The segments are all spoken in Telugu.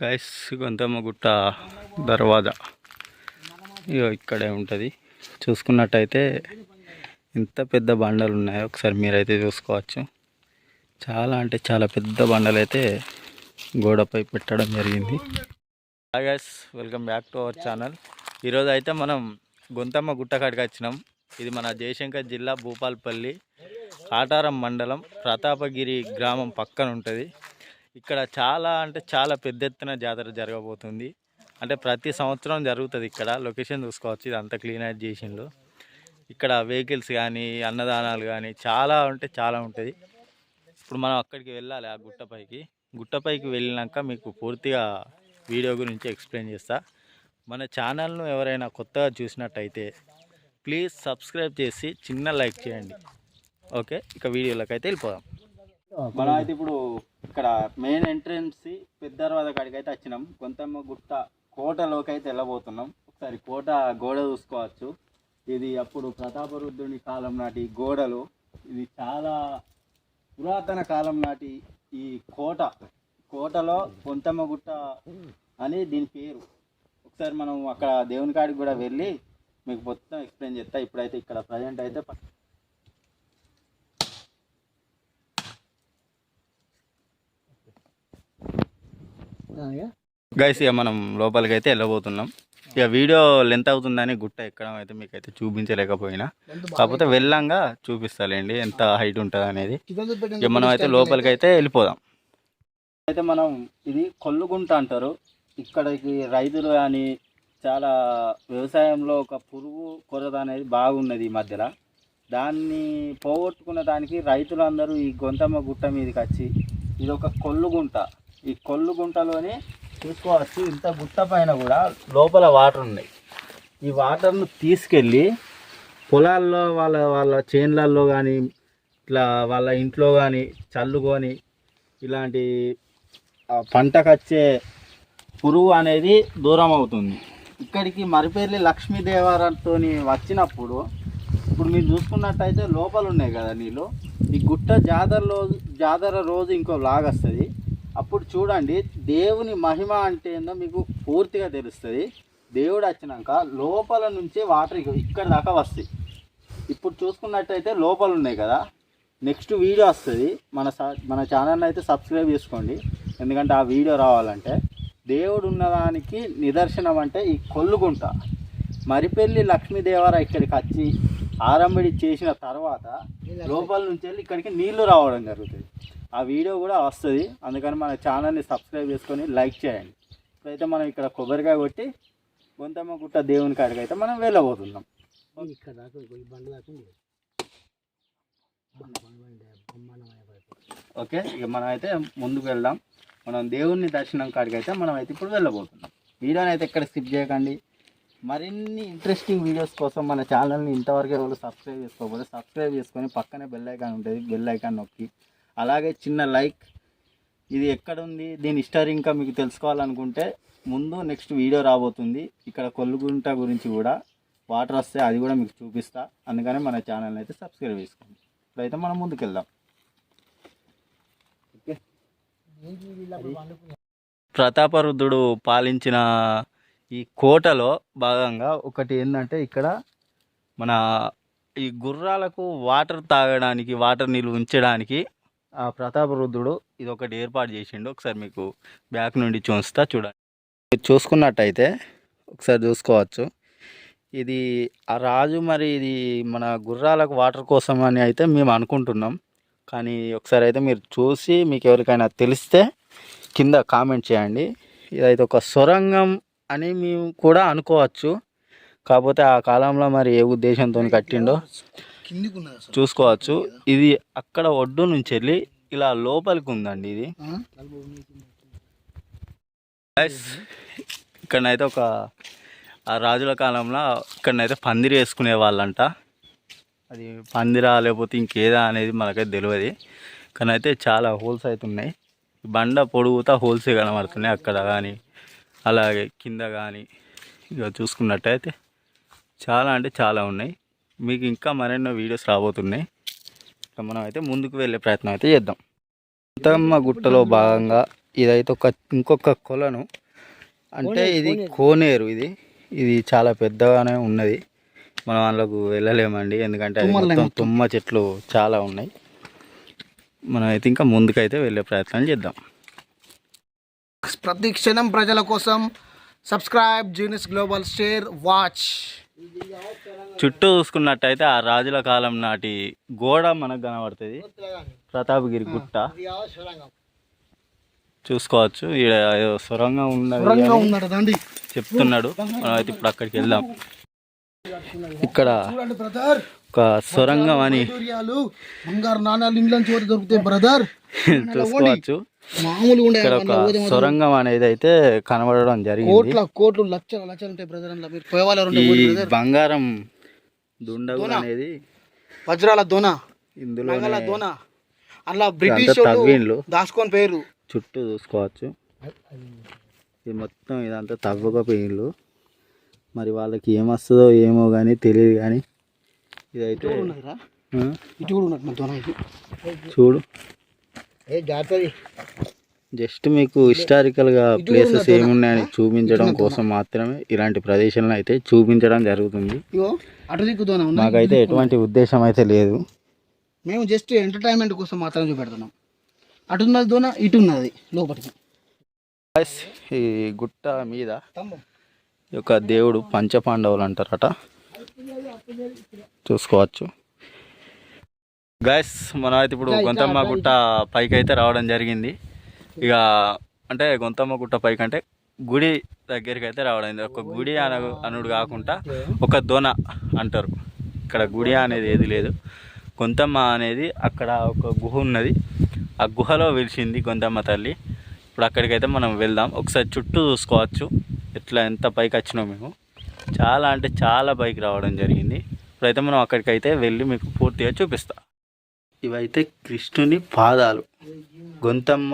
గైస్ గొంతమ్మ గుట్ట దర్వాజా. ఇగో ఇక్కడే ఉంటుంది. చూసుకున్నట్టయితే ఎంత పెద్ద బండలు ఉన్నాయో ఒకసారి మీరైతే చూసుకోవచ్చు. చాలా అంటే చాలా పెద్ద బండలు అయితే గోడపై పెట్టడం జరిగింది. Hi guys welcome back to our channel ఈరోజు అయితే మనం గొంతమ్మ గుట్ట కాడికి వచ్చినాం. ఇది మన జయశంకర్ జిల్లా భూపాల్పల్లి కాటారం మండలం ప్రతాపగిరి గ్రామం పక్కన ఉంటుంది. ఇక్కడ చాలా అంటే చాలా పెద్ద ఎత్తున జాతర జరగబోతుంది. అంటే ప్రతి సంవత్సరం జరుగుతుంది ఇక్కడ. లొకేషన్ చూసుకోవచ్చు. ఇది అంతా క్లీన్ అవుట్ చేసిండ్రు. ఇక్కడ వెహికల్స్ కానీ అన్నదానాలు కానీ చాలా అంటే చాలా ఉంటుంది. ఇప్పుడు మనం అక్కడికి వెళ్ళాలి ఆ గుట్టపైకి గుట్టపైకి వెళ్ళినాక మీకు పూర్తిగా వీడియో గురించి ఎక్స్ప్లెయిన్ చేస్తా. మన ఛానల్ను ఎవరైనా కొత్తగా చూసినట్టయితే ప్లీజ్ సబ్స్క్రైబ్ చేసి చిన్న లైక్ చేయండి. ఓకే ఇక వీడియోలోకి అయితే వెళ్ళిపోదాం. మనం అయితే ఇప్పుడు ఇక్కడ మెయిన్ ఎంట్రన్స్ పెద్ద తర్వాత కాడికి అయితే వచ్చినాం. కొంతమ్మ గుట్ట కోటలోకి అయితే వెళ్ళబోతున్నాం. ఒకసారి కోట గోడ చూసుకోవచ్చు. ఇది అప్పుడు ప్రతాపరుద్రుని కాలం నాటి గోడలు. ఇది చాలా పురాతన కాలం నాటి ఈ కోట. కోటలో కొంతమ్మ గుట్ట అని దీని పేరు. ఒకసారి మనం అక్కడ దేవుని కాడికి కూడా వెళ్ళి మీకు మొత్తం ఎక్స్ప్లెయిన్ చేస్తా. ఇప్పుడైతే ఇక్కడ ప్రజెంట్ అయితే గైస్ ఇక మనం లోపలికి అయితే వెళ్ళబోతున్నాం. ఇక వీడియో లెంత్ అవుతుందని గుట్ట ఎక్కడం అయితే మీకు అయితే చూపించలేకపోయినా కాకపోతే వెళ్ళంగా చూపిస్తాలేండి ఎంత హైట్ ఉంటుంది అనేది. ఇక మనం అయితే లోపలికి అయితే వెళ్ళిపోదాం. అయితే మనం ఇది కొల్లుగుంట అంటారు. ఇక్కడికి రైతులు కానీ చాలా వ్యవసాయంలో ఒక పురుగు కొరత అనేది బాగున్నది ఈ మధ్యలో. దాన్ని పోగొట్టుకున్న దానికి రైతులందరూ ఈ గొంతమ్మ గుట్ట మీదకి వచ్చి ఇది ఒక కొల్లుగుంట. ఈ కొల్లు గుంటలోని చూసుకోవచ్చు. ఇంత గుట్ట పైన కూడా లోపల వాటర్ ఉన్నాయి. ఈ వాటర్ను తీసుకెళ్ళి పొలాల్లో వాళ్ళ వాళ్ళ చేన్లల్లో కానీ ఇట్లా వాళ్ళ ఇంట్లో కానీ చల్లుకొని ఇలాంటి పంటకు వచ్చే పురుగు అనేది దూరం అవుతుంది. ఇక్కడికి మరిపల్లి లక్ష్మీదేవరంతో వచ్చినప్పుడు ఇప్పుడు మీరు చూసుకున్నట్టయితే లోపల ఉన్నాయి కదా నీళ్ళు. ఈ గుట్ట జాతర రోజు జాతర రోజు ఇంకో లాగ్ వస్తుంది అప్పుడు చూడండి దేవుని మహిమ అంటే ఏందో మీకు పూర్తిగా తెలుస్తుంది. దేవుడు వచ్చినాక లోపల నుంచి వాటర్ ఇక్కడ దాకా వస్తాయి. ఇప్పుడు చూసుకున్నట్టయితే లోపల ఉన్నాయి కదా. నెక్స్ట్ వీడియో వస్తుంది. మన స- మన ఛానల్ అయితే సబ్స్క్రైబ్ చేసుకోండి. ఎందుకంటే ఆ వీడియో రావాలంటే. దేవుడు ఉన్నదానికి నిదర్శనం అంటే ఈ కొల్లుగుంట. మరిపెల్లి లక్ష్మీదేవర ఇక్కడికి వచ్చి ఆరంభడి చేసిన తర్వాత లోపల నుంచి వెళ్ళి ఇక్కడికి నీళ్ళు రావడం జరుగుతుంది. ఆ వీడియో కూడా వస్తుంది. అందుకని మన ఛానల్ని సబ్స్క్రైబ్ చేసుకొని లైక్ చేయండి. ఇప్పుడైతే మనం ఇక్కడ కొబ్బరికాయ కొట్టి గొంతమ్మ గుట్ట దేవుని కాడికి అయితే మనం వెళ్ళబోతున్నాం. ఇక్కడ దాకా బండ దాకా. ఓకే ఇక మనం అయితే ముందుకు వెళ్దాం. మనం దేవుని దర్శనం కాడికి అయితే మనం అయితే ఇప్పుడు వెళ్ళబోతున్నాం. వీడియోని అయితే ఎక్కడ స్కిప్ చేయకండి. మరిన్ని ఇంట్రెస్టింగ్ వీడియోస్ కోసం మన ఛానల్ని ఇంతవరకు ఎవరు సబ్స్క్రైబ్ చేసుకోకపోతే సబ్స్క్రైబ్ చేసుకొని పక్కనే బెల్ ఐకాన్ ఉంటుంది. బెల్ ఐకాన్ నొక్కి అలాగే చిన్న లైక్. ఇది ఎక్కడ ఉంది దీని హిస్టరీ ఇంకా మీకు తెలుసుకోవాలనుకుంటే ముందు నెక్స్ట్ వీడియో రాబోతుంది. ఇక్కడ కొల్లుగుంట గురించి కూడా. వాటర్ వస్తే అది కూడా మీకు చూపిస్తా. అందుకనే మన ఛానల్ని అయితే సబ్స్క్రైబ్ చేసుకోండి. ఇప్పుడైతే మనం ముందుకెళ్దాం. ప్రతాపరుద్రుడు పాలించిన ఈ కోటలో భాగంగా ఒకటి ఏంటంటే ఇక్కడ మన ఈ గుర్రాలకు వాటర్ తాగడానికి వాటర్ నీళ్ళు ఉంచడానికి ఆ ప్రతాపరుద్రుడు ఇది ఒకటి ఏర్పాటు చేసిండు. ఒకసారి మీకు బ్యాక్ నుండి చూస్తా చూడండి. మీరు చూసుకున్నట్టయితే ఒకసారి చూసుకోవచ్చు. ఇది ఆ రాజు మరి ఇది మన గుర్రాలకు వాటర్ కోసం అని అయితే మేము అనుకుంటున్నాం. కానీ ఒకసారి అయితే మీరు చూసి మీకు ఎవరికైనా తెలిస్తే కింద కామెంట్ చేయండి. ఇదైతే ఒక సొరంగం అని మేము కూడా అనుకోవచ్చు. కాకపోతే ఆ కాలంలో మరి ఏ ఉద్దేశంతో కట్టిండో చూసుకోవచ్చు. ఇది అక్కడ ఒడ్డు నుంచి వెళ్ళి ఇలా లోపలికి ఉందండి ఇది ఇక్కడనైతే ఒక ఆ రాజుల కాలంలో ఇక్కడనైతే పందిరి వేసుకునే వాళ్ళంట. అది పందిరా లేకపోతే ఇంకేదా అనేది మనకైతే తెలియదు అయితే చాలా హోల్స్ అయితే ఉన్నాయి. ఈ బండ పొడుగుతా హోల్సే కనబడుతున్నాయి అక్కడ కానీ అలాగే కింద కానీ ఇక చూసుకున్నట్టయితే చాలా అంటే చాలా ఉన్నాయి. మీకు ఇంకా మరెన్నో వీడియోస్ రాబోతున్నాయి. ఇక మనం అయితే ముందుకు వెళ్ళే ప్రయత్నం అయితే చేద్దాం. ఉత్తమ్మ గుట్టలో భాగంగా ఇదైతే ఒక ఇంకొక కొలను. అంటే ఇది కోనేరు. ఇది. ఇది చాలా పెద్దగానే ఉన్నది. మనం అందులోకి వెళ్ళలేమండి. ఎందుకంటే అది మొత్తం తుమ్మ చెట్లు చాలా ఉన్నాయి. మనం అయితే ఇంకా ముందుకైతే వెళ్ళే ప్రయత్నం చేద్దాం. ప్రతి క్షణం ప్రజల కోసం సబ్స్క్రైబ్ జీనిస్ గ్లోబల్ షేర్ వాచ్. చుట్టూ చూసుకున్నట్టయితే ఆ రాజుల కాలం నాటి గోడ మనకు కనబడుతుంది. ప్రతాపగిరి గుట్ట. చూసుకోవచ్చు. ఈడ సొరంగం ఉన్నది చెప్తున్నాడు. మనం అయితే ఇప్పుడు అక్కడికి వెళ్దాం. ఇక్కడ ఒక సొరంగం అని బంగారు నాణాలు ఇంగ్లాండ్ దొరుకుతాయి బ్రదర్. చూసుకోవచ్చు. ఇక్కడ ఒక సొరంగం అనేది అయితే కనబడడం జరిగింది. కోట్ల కోట్లు లక్షల లక్షలు ఉంటాయి బ్రదర్? బంగారం దుండగు అనేది వజ్రాల దోన. ఇందులో దోన. అలా బ్రిటిష్. దాచుకొని పేరు చుట్టూ చూసుకోవచ్చు. ఇది మొత్తం ఇదంతా తవ్వక పెయిన్లు మరి వాళ్ళకి ఏమొస్తుందో ఏమో కానీ తెలియదు కానీ ఇదైతే ఇటు కూడా ఉన్నట్టు చూడు. ఏ జాతది జస్ట్ మీకు హిస్టారికల్గా ప్లేసెస్ ఏమున్నాయని చూపించడం కోసం మాత్రమే ఇలాంటి ప్రదేశాలను అయితే చూపించడం జరుగుతుంది. మాకైతే ఎటువంటి ఉద్దేశం అయితే లేదు. మేము జస్ట్ ఎంటర్టైన్మెంట్ కోసం మాత్రం చూపెడుతున్నాం. అటు ఉన్నది దోన ఇటు ఉన్నది లోపలికి ఈ గుట్ట మీద యొక్క దేవుడు పంచపాండవులు అంటారట. చూసుకోవచ్చు. గాయస్ మనం అయితే ఇప్పుడు గొంతమ్మ గుట్ట పైకి అయితే రావడం జరిగింది. ఇక అంటే గొంతమ్మ గుట్ట పైకి అంటే గుడి దగ్గరికి అయితే రావడం ఒక గుడి అన అనుడు కాకుండా ఒక దొన అంటారు. ఇక్కడ గుడి అనేది ఏది లేదు. గొంతమ్మ అనేది అక్కడ ఒక గుహ ఉన్నది. ఆ గుహలో వెలిసింది గొంతమ్మ తల్లి. ఇప్పుడు అక్కడికైతే మనం వెళ్దాం. ఒకసారి చుట్టూ చూసుకోవచ్చు. ఎట్లా ఎంత పైకి వచ్చినాం మేము. చాలా అంటే చాలా పైకి రావడం జరిగింది. ఇప్పుడైతే మనం అక్కడికైతే వెళ్ళి మీకు పూర్తిగా చూపిస్తా. ఇవైతే కృష్ణుని పాదాలు. గొంతమ్మ.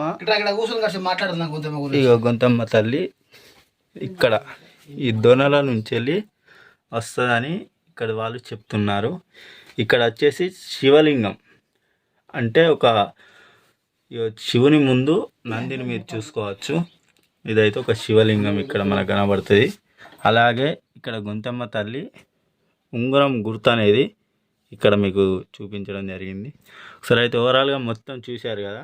ఇక గొంతమ్మ తల్లి ఇక్కడ ఈ దొనల నుంచి వెళ్ళి వస్తుందని ఇక్కడ వాళ్ళు చెప్తున్నారు. ఇక్కడ వచ్చేసి శివలింగం. అంటే ఒక శివుని ముందు నందిని మీరు చూసుకోవచ్చు. ఇదైతే ఒక శివలింగం ఇక్కడ మనకు కనబడుతుంది. అలాగే ఇక్కడ గొంతమ్మ తల్లి ఉంగరం గుర్తు అనేది ఇక్కడ మీకు చూపించడం జరిగింది. ఒకసారి అయితే ఓవరాల్గా మొత్తం చూశారు కదా.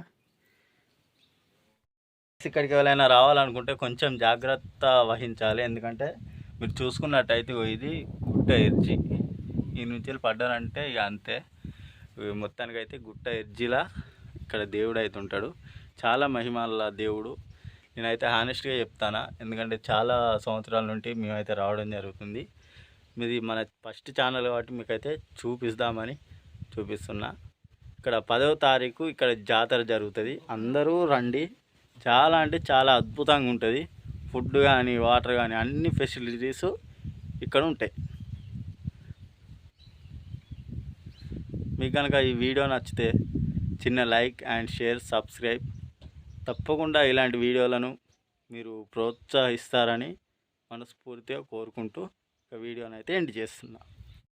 ఇక్కడికి ఎవరైనా రావాలనుకుంటే కొంచెం జాగ్రత్త వహించాలి. ఎందుకంటే మీరు చూసుకున్నట్టయితే ఇది గుట్ట ఎర్జి. ఈ నుంచి వెళ్ళి పడ్డారంటే ఇక అంతే. మొత్తానికి అయితే గుట్ట ఎర్జిలా ఇక్కడ దేవుడు అయితే ఉంటాడు. చాలా మహిమాల దేవుడు. నేనైతే హానెస్ట్గా చెప్తానా. ఎందుకంటే చాలా సంవత్సరాల నుండి మేమైతే రావడం జరుగుతుంది. మీది మన ఫస్ట్ ఛానల్ కాబట్టి మీకైతే చూపిస్తామని చూపిస్తున్నా. ఇక్కడ పదవ తారీఖు ఇక్కడ జాతర జరుగుతుంది. అందరూ రండి. చాలా అంటే చాలా అద్భుతంగా ఉంటుంది. ఫుడ్ కానీ వాటర్ కానీ అన్ని ఫెసిలిటీస్ ఇక్కడ ఉంటాయి. మీకు కనుక ఈ వీడియో నచ్చితే చిన్న లైక్ అండ్ షేర్ సబ్స్క్రైబ్. తప్పకుండా ఇలాంటి వీడియోలను మీరు ప్రోత్సహిస్తారని మనస్ఫూర్తిగా కోరుకుంటూ ఒక వీడియోనైతే ఎండ్ చేస్తున్నాను